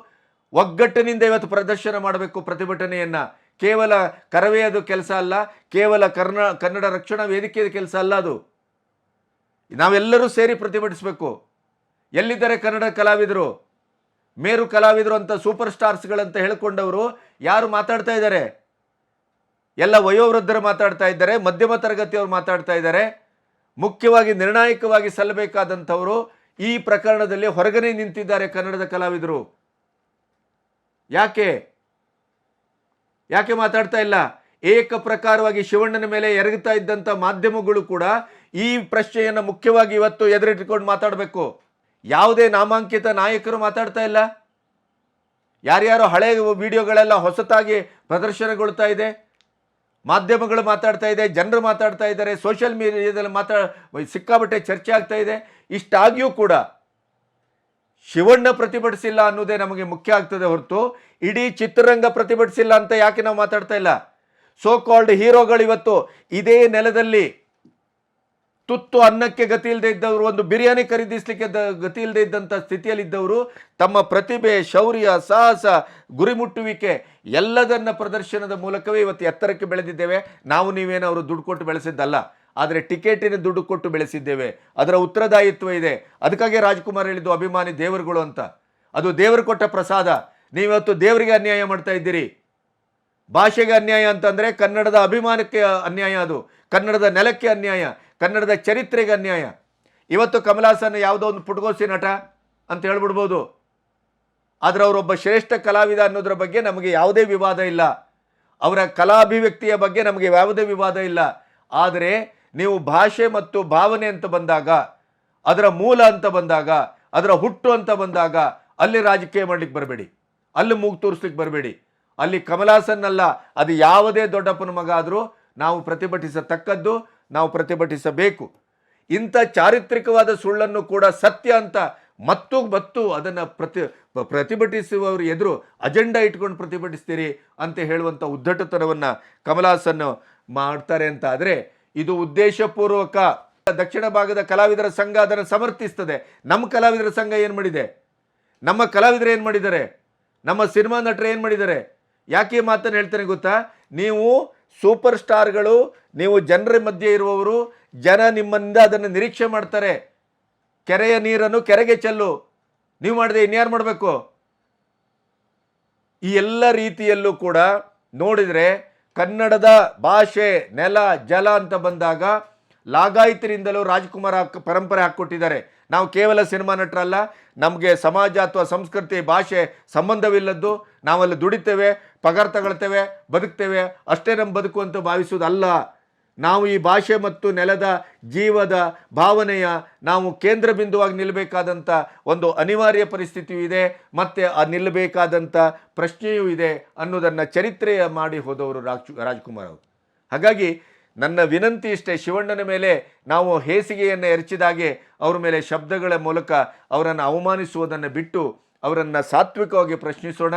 ಒಗ್ಗಟ್ಟಿನಿಂದ ಇವತ್ತು ಪ್ರದರ್ಶನ ಮಾಡಬೇಕು ಪ್ರತಿಭಟನೆಯನ್ನು. ಕೇವಲ ಕರವೆಯದು ಕೆಲಸ ಅಲ್ಲ, ಕೇವಲ ಕರ್ನ, ಕನ್ನಡ ರಕ್ಷಣಾ ವೇದಿಕೆಯ ಕೆಲಸ ಅಲ್ಲ ಅದು. ನಾವೆಲ್ಲರೂ ಸೇರಿ ಪ್ರತಿಭಟಿಸಬೇಕು. ಎಲ್ಲಿದ್ದಾರೆ ಕನ್ನಡ ಕಲಾವಿದರು? ಮೇರು ಕಲಾವಿದರು ಅಂತ ಸೂಪರ್ ಸ್ಟಾರ್ಸ್ಗಳಂತ ಹೇಳ್ಕೊಂಡವರು ಯಾರು ಮಾತಾಡ್ತಾ ಇದ್ದಾರೆ? ಎಲ್ಲ ವಯೋವೃದ್ಧರು ಮಾತಾಡ್ತಾ ಇದ್ದಾರೆ, ಮಧ್ಯಮ ತರಗತಿಯವರು ಮಾತಾಡ್ತಾ ಇದ್ದಾರೆ. ಮುಖ್ಯವಾಗಿ ನಿರ್ಣಾಯಕವಾಗಿ ಸಲ್ಲಬೇಕಾದಂಥವರು ಈ ಪ್ರಕರಣದಲ್ಲಿ ಹೊರಗನೆ ನಿಂತಿದ್ದಾರೆ ಕನ್ನಡದ ಕಲಾವಿದರು. ಯಾಕೆ? ಯಾಕೆ ಮಾತಾಡ್ತಾ ಇಲ್ಲ? ಏಕ ಪ್ರಕಾರವಾಗಿ ಶಿವಣ್ಣನ ಮೇಲೆ ಎರಗುತ್ತಾ ಇದ್ದಂಥ ಮಾಧ್ಯಮಗಳು ಕೂಡ ಈ ಪ್ರಶ್ನೆಯನ್ನು ಮುಖ್ಯವಾಗಿ ಇವತ್ತು ಎದುರಿಟ್ಕೊಂಡು ಮಾತಾಡಬೇಕು. ಯಾವುದೇ ನಾಮಾಂಕಿತ ನಾಯಕರು ಮಾತಾಡ್ತಾ ಇಲ್ಲ. ಯಾರ್ಯಾರು ಹಳೆ ವಿಡಿಯೋಗಳೆಲ್ಲ ಹೊಸತಾಗಿ ಪ್ರದರ್ಶನಗೊಳ್ತಾ ಇದೆ. ಮಾಧ್ಯಮಗಳು ಮಾತಾಡ್ತಾ ಇದೆ, ಜನರು ಮಾತಾಡ್ತಾ ಇದ್ದಾರೆ ಸೋಷಿಯಲ್ ಮೀಡಿಯಾದಲ್ಲಿ ಮಾತಾ ಸಿಕ್ಕಾಬಟ್ಟೆ ಚರ್ಚೆ ಆಗ್ತಾ ಇದೆ. ಇಷ್ಟಾಗಿಯೂ ಕೂಡ ಶಿವಣ್ಣ ಪ್ರತಿಭಟಿಸಿಲ್ಲ ಅನ್ನೋದೇ ನಮಗೆ ಮುಖ್ಯ ಆಗ್ತದೆ ಹೊರತು ಇಡೀ ಚಿತ್ರರಂಗ ಪ್ರತಿಭಟಿಸಿಲ್ಲ ಅಂತ ಯಾಕೆ ನಾವು ಮಾತಾಡ್ತಾ ಇಲ್ಲ? ಸೋ ಕಾಲ್ಡ್ ಹೀರೋಗಳು ಇವತ್ತು ಇದೇ ನೆಲದಲ್ಲಿ ತುತ್ತು ಅನ್ನಕ್ಕೆ ಗತಿ ಇಲ್ಲದೆ ಇದ್ದವರು, ಒಂದು ಬಿರಿಯಾನಿ ಖರೀದಿಸಲಿಕ್ಕೆ ಗತಿ ಇಲ್ಲದೆ ಇದ್ದಂಥ ಸ್ಥಿತಿಯಲ್ಲಿದ್ದವರು, ತಮ್ಮ ಪ್ರತಿಭೆ, ಶೌರ್ಯ, ಸಾಹಸ ಗುರಿ ಮುಟ್ಟುವಿಕೆ ಎಲ್ಲದನ್ನ ಪ್ರದರ್ಶನದ ಮೂಲಕವೇ ಇವತ್ತು ಎತ್ತರಕ್ಕೆ ಬೆಳೆದಿದ್ದೇವೆ. ನಾವು ನೀವೇನು ಅವರು ದುಡ್ಡು ಕೊಟ್ಟು ಬೆಳೆಸಿದ್ದಲ್ಲ, ಆದರೆ ಟಿಕೆಟಿನ ದುಡ್ಡು ಕೊಟ್ಟು ಬೆಳೆಸಿದ್ದೇವೆ. ಅದರ ಉತ್ತರದಾಯಿತ್ವ ಇದೆ. ಅದಕ್ಕಾಗಿ ರಾಜ್ಕುಮಾರ್ ಹೇಳಿದ್ದು ಅಭಿಮಾನಿ ದೇವರುಗಳು ಅಂತ. ಅದು ದೇವರು ಕೊಟ್ಟ ಪ್ರಸಾದ. ನೀವತ್ತು ದೇವರಿಗೆ ಅನ್ಯಾಯ ಮಾಡ್ತಾ ಇದ್ದೀರಿ. ಭಾಷೆಗೆ ಅನ್ಯಾಯ ಅಂತಂದರೆ ಕನ್ನಡದ ಅಭಿಮಾನಕ್ಕೆ ಅನ್ಯಾಯ ಅದು. ಕನ್ನಡದ ನೆಲಕ್ಕೆ ಅನ್ಯಾಯ. ಕನ್ನಡದ ಚರಿತ್ರೆಗೆ ಅನ್ಯಾಯ. ಇವತ್ತು ಕಮಲಾಸನ್ ಯಾವುದೋ ಒಂದು ಪುಟ್ಗೋಸಿ ನಟ ಅಂತ ಹೇಳ್ಬಿಡ್ಬೋದು. ಆದರೆ ಅವರೊಬ್ಬ ಶ್ರೇಷ್ಠ ಕಲಾವಿದ ಅನ್ನೋದ್ರ ಬಗ್ಗೆ ನಮಗೆ ಯಾವುದೇ ವಿವಾದ ಇಲ್ಲ. ಅವರ ಕಲಾಭಿವ್ಯಕ್ತಿಯ ಬಗ್ಗೆ ನಮಗೆ ಯಾವುದೇ ವಿವಾದ ಇಲ್ಲ. ಆದರೆ ನೀವು ಭಾಷೆ ಮತ್ತು ಭಾವನೆ ಅಂತ ಬಂದಾಗ, ಅದರ ಮೂಲ ಅಂತ ಬಂದಾಗ, ಅದರ ಹುಟ್ಟು ಅಂತ ಬಂದಾಗ ಅಲ್ಲಿ ರಾಜಕೀಯ ಮಾಡ್ಲಿಕ್ಕೆ ಬರಬೇಡಿ. ಅಲ್ಲಿ ಮೂಗು ತೋರಿಸ್ಲಿಕ್ಕೆ ಬರಬೇಡಿ. ಅಲ್ಲಿ ಕಮಲಾಸನ್ ಅಲ್ಲ ಅದು ಯಾವುದೇ ದೊಡ್ಡಪ್ಪನ ಮಗ ಆದರೂ ನಾವು ಪ್ರತಿಭಟಿಸತಕ್ಕದ್ದು ನಾವು ಪ್ರತಿಭಟಿಸಬೇಕು. ಇಂಥ ಚಾರಿತ್ರಿಕವಾದ ಸುಳ್ಳನ್ನು ಕೂಡ ಸತ್ಯ ಅಂತ ಮತ್ತು ಮತ್ತು ಅದನ್ನು ಪ್ರತಿ ಪ್ರತಿಭಟಿಸುವವರು ಎದುರು ಅಜೆಂಡಾ ಇಟ್ಕೊಂಡು ಪ್ರತಿಭಟಿಸ್ತೀರಿ ಅಂತ ಹೇಳುವಂಥ ಉದ್ದಟತನವನ್ನು ಕಮಲಾಸನ್ ಮಾಡ್ತಾರೆ ಅಂತ ಆದರೆ ಇದು ಉದ್ದೇಶಪೂರ್ವಕ. ದಕ್ಷಿಣ ಭಾಗದ ಕಲಾವಿದರ ಸಂಘ ಅದನ್ನು ಸಮರ್ಥಿಸ್ತದೆ. ನಮ್ಮ ಕಲಾವಿದರ ಸಂಘ ಏನು ಮಾಡಿದೆ? ನಮ್ಮ ಕಲಾವಿದರು ಏನು ಮಾಡಿದ್ದಾರೆ? ನಮ್ಮ ಸಿನಿಮಾ ನಟರು ಏನು ಮಾಡಿದ್ದಾರೆ? ಯಾಕೆ ಮಾತನ್ನು ಹೇಳ್ತೇನೆ ಗೊತ್ತಾ? ನೀವು ಸೂಪರ್ ಸ್ಟಾರ್ಗಳು ನೀವು ಜನರ ಮಧ್ಯೆ ಇರುವವರು, ಜನ ನಿಮ್ಮಿಂದ ಅದನ್ನು ನಿರೀಕ್ಷೆ ಮಾಡ್ತಾರೆ. ಕೆರೆಯ ನೀರನ್ನು ಕೆರೆಗೆ ಚೆಲ್ಲು. ನೀವು ಮಾಡಿದೆ ಇನ್ಯಾರು ಮಾಡಬೇಕು? ಈ ಎಲ್ಲ ರೀತಿಯಲ್ಲೂ ಕೂಡ ನೋಡಿದರೆ ಕನ್ನಡದ ಭಾಷೆ, ನೆಲ, ಜಲ ಅಂತ ಬಂದಾಗ ಲಾಗಾಯಿತರಿಂದಲೂ ರಾಜ್ಕುಮಾರ್ ಹಾಕ್, ಪರಂಪರೆ ಹಾಕ್ಕೊಟ್ಟಿದ್ದಾರೆ. ನಾವು ಕೇವಲ ಸಿನಿಮಾ ನಟರಲ್ಲ, ನಮಗೆ ಸಮಾಜ ಅಥವಾ ಸಂಸ್ಕೃತಿ, ಭಾಷೆ ಸಂಬಂಧವಿಲ್ಲದ್ದು. ನಾವಲ್ಲಿ ದುಡಿತೇವೆ, ಪಗಾರ ತಗೊಳ್ತೇವೆ, ಬದುಕ್ತೇವೆ. ಅಷ್ಟೇ ನಮ್ಮ ಬದುಕು ಅಂತ ಭಾವಿಸುವುದಲ್ಲ. ನಾವು ಈ ಭಾಷೆ ಮತ್ತು ನೆಲದ ಜೀವದ ಭಾವನೆಯ ನಾವು ಕೇಂದ್ರ ಬಿಂದುವಾಗಿ ನಿಲ್ಲಬೇಕಾದಂಥ ಒಂದು ಅನಿವಾರ್ಯ ಪರಿಸ್ಥಿತಿಯೂ ಇದೆ, ಮತ್ತು ಆ ನಿಲ್ಲಬೇಕಾದಂಥ ಪ್ರಶ್ನೆಯೂ ಇದೆ ಅನ್ನೋದನ್ನು ಚರಿತ್ರೆಯ ಮಾಡಿ ಹೋದವರು ರಾಜ್, ರಾಜ್ಕುಮಾರ್ ಅವರು. ಹಾಗಾಗಿ ನನ್ನ ವಿನಂತಿ ಇಷ್ಟೇ, ಶಿವಣ್ಣನ ಮೇಲೆ ನಾವು ಹೇಸಿಗೆಯನ್ನು ಎರಚಿದಾಗೆ ಅವರ ಮೇಲೆ ಶಬ್ದಗಳ ಮೂಲಕ ಅವರನ್ನು ಅವಮಾನಿಸುವುದನ್ನು ಬಿಟ್ಟು ಅವರನ್ನು ಸಾತ್ವಿಕವಾಗಿ ಪ್ರಶ್ನಿಸೋಣ.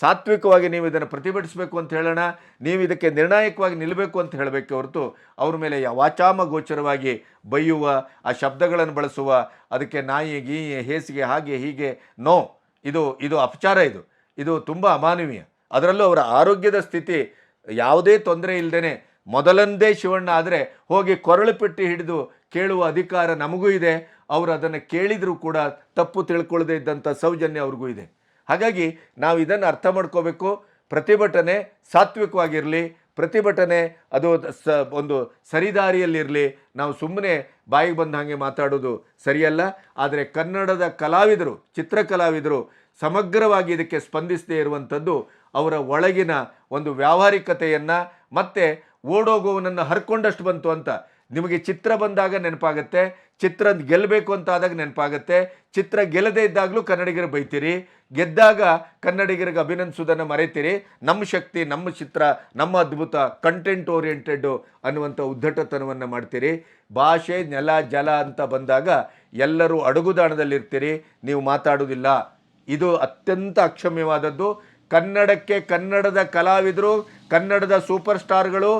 ಸಾತ್ವಿಕವಾಗಿ ನೀವು ಇದನ್ನು ಪ್ರತಿಭಟಿಸಬೇಕು ಅಂತ ಹೇಳೋಣ. ನೀವು ಇದಕ್ಕೆ ನಿರ್ಣಾಯಕವಾಗಿ ನಿಲ್ಲಬೇಕು ಅಂತ ಹೇಳಬೇಕು ಹೊರತು ಅವ್ರ ಮೇಲೆ ವಾಚಾಮ ಗೋಚರವಾಗಿ ಬೈಯುವ ಆ ಶಬ್ದಗಳನ್ನು ಬಳಸುವ, ಅದಕ್ಕೆ ನಾಯಿ ಗೀ ಹೇಸಿಗೆ ಹಾಗೆ ಹೀಗೆ, ನೋ, ಇದು ಇದು ಅಪಚಾರ ಇದು. ಇದು ತುಂಬ ಅಮಾನವೀಯ. ಅದರಲ್ಲೂ ಅವರ ಆರೋಗ್ಯದ ಸ್ಥಿತಿ ಯಾವುದೇ ತೊಂದರೆ ಇಲ್ಲದೇನೆ ಮೊದಲಂದೇ ಶಿವಣ್ಣ ಆದರೆ ಹೋಗಿ ಕೊರಳು ಪೆಟ್ಟಿ ಹಿಡಿದು ಕೇಳುವ ಅಧಿಕಾರ ನಮಗೂ ಇದೆ. ಅವರು ಅದನ್ನು ಕೇಳಿದರೂ ಕೂಡ ತಪ್ಪು ತಿಳ್ಕೊಳ್ಳದೇ ಇದ್ದಂಥ ಸೌಜನ್ಯ ಅವ್ರಿಗೂ ಇದೆ. ಹಾಗಾಗಿ ನಾವು ಇದನ್ನು ಅರ್ಥ ಮಾಡ್ಕೋಬೇಕು. ಪ್ರತಿಭಟನೆ ಸಾತ್ವಿಕವಾಗಿರಲಿ, ಪ್ರತಿಭಟನೆ ಅದು ಸ ಒಂದು ಸರಿದಾರಿಯಲ್ಲಿರಲಿ, ನಾವು ಸುಮ್ಮನೆ ಬಾಯಿಗೆ ಬಂದ ಹಾಗೆ ಮಾತಾಡೋದು ಸರಿಯಲ್ಲ. ಆದರೆ ಕನ್ನಡದ ಕಲಾವಿದರು, ಚಿತ್ರಕಲಾವಿದರು ಸಮಗ್ರವಾಗಿ ಇದಕ್ಕೆ ಸ್ಪಂದಿಸದೇ ಇರುವಂಥದ್ದು ಅವರ ಒಳಗಿನ ಒಂದು ವ್ಯಾವಹಾರಿಕತೆಯನ್ನು ಮತ್ತೆ ಓಡೋಗುವನನ್ನು ಹರ್ಕೊಂಡಷ್ಟು ಬಂತು ಅಂತ ನಿಮಗೆ ಚಿತ್ರ ಬಂದಾಗ ನೆನಪಾಗುತ್ತೆ, ಚಿತ್ರ ಗೆಲ್ಲಬೇಕು ಅಂತ ಆದಾಗ ನೆನಪಾಗುತ್ತೆ, ಚಿತ್ರ ಗೆಲ್ಲದೇ ಇದ್ದಾಗಲೂ ಕನ್ನಡಿಗರು ಬೈತೀರಿ, ಗೆದ್ದಾಗ ಕನ್ನಡಿಗರಿಗೆ ಅಭಿನಂದಿಸೋದನ್ನು ಮರೆತೀರಿ, ನಮ್ಮ ಶಕ್ತಿ, ನಮ್ಮ ಚಿತ್ರ, ನಮ್ಮ ಅದ್ಭುತ ಕಂಟೆಂಟ್ ಓರಿಯೆಂಟೆಡ್ ಅನ್ನುವಂಥ ಉದ್ದಟತನವನ್ನು ಮಾಡ್ತೀರಿ. ಭಾಷೆ, ನೆಲ, ಜಲ ಅಂತ ಬಂದಾಗ ಎಲ್ಲರೂ ಅಡುಗುದಾಣದಲ್ಲಿರ್ತೀರಿ, ನೀವು ಮಾತಾಡೋದಿಲ್ಲ ಇದು ಅತ್ಯಂತ ಅಕ್ಷಮ್ಯವಾದದ್ದು. ಕನ್ನಡಕ್ಕೆ ಕನ್ನಡದ ಕಲಾವಿದರು, ಕನ್ನಡದ ಸೂಪರ್ ಸ್ಟಾರ್ಗಳು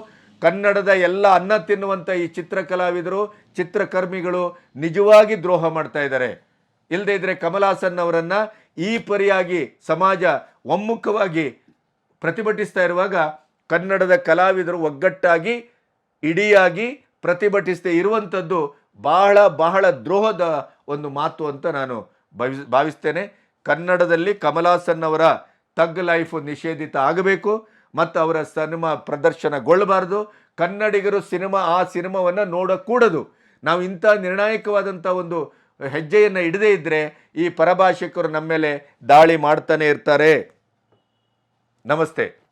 ಕನ್ನಡದ ಎಲ್ಲ ಅನ್ನ ತಿನ್ನುವಂಥ ಈ ಚಿತ್ರಕಲಾವಿದರು, ಚಿತ್ರಕರ್ಮಿಗಳು ನಿಜವಾಗಿ ದ್ರೋಹ ಮಾಡ್ತಾ ಇದ್ದಾರೆ. ಇಲ್ಲದೇ ಇದ್ರೆ ಕಮಲ್ ಹಾಸನ್ ಅವರನ್ನ ಈ ಪರಿಯಾಗಿ ಸಮಾಜ ಒಮ್ಮುಖವಾಗಿ ಪ್ರತಿಭಟಿಸ್ತಾ ಇರುವಾಗ ಕನ್ನಡದ ಕಲಾವಿದರು ಒಗ್ಗಟ್ಟಾಗಿ, ಇಡಿಯಾಗಿ ಪ್ರತಿಭಟಿಸದೆ ಇರುವಂಥದ್ದು ಬಹಳ ಬಹಳ ದ್ರೋಹದ ಒಂದು ಮಾತು ಅಂತ ನಾನು ಭಾವಿಸ್ ಭಾವಿಸ್ತೇನೆ. ಕನ್ನಡದಲ್ಲಿ ಕಮಲ್ ಹಾಸನ್ ಅವರ ತಗ್ ಲೈಫ್ ನಿಷೇಧಿತ ಆಗಬೇಕು. ಮತ್ತು ಅವರ ಸಿನಿಮಾ ಪ್ರದರ್ಶನಗೊಳ್ಳಬಾರ್ದು ಕನ್ನಡಿಗರು ಸಿನಿಮಾ, ಆ ಸಿನಿಮಾವನ್ನು ನೋಡಕೂಡದು. ನಾವು ಇಂಥ ನಿರ್ಣಾಯಕವಾದಂಥ ಒಂದು ಹೆಜ್ಜೆಯನ್ನು ಇಡದೇ ಇದ್ದರೆ ಈ ಪರಭಾಷಿಕರು ನಮ್ಮ ಮೇಲೆ ದಾಳಿ ಮಾಡ್ತಾನೆ ಇರ್ತಾರೆ. ನಮಸ್ತೆ.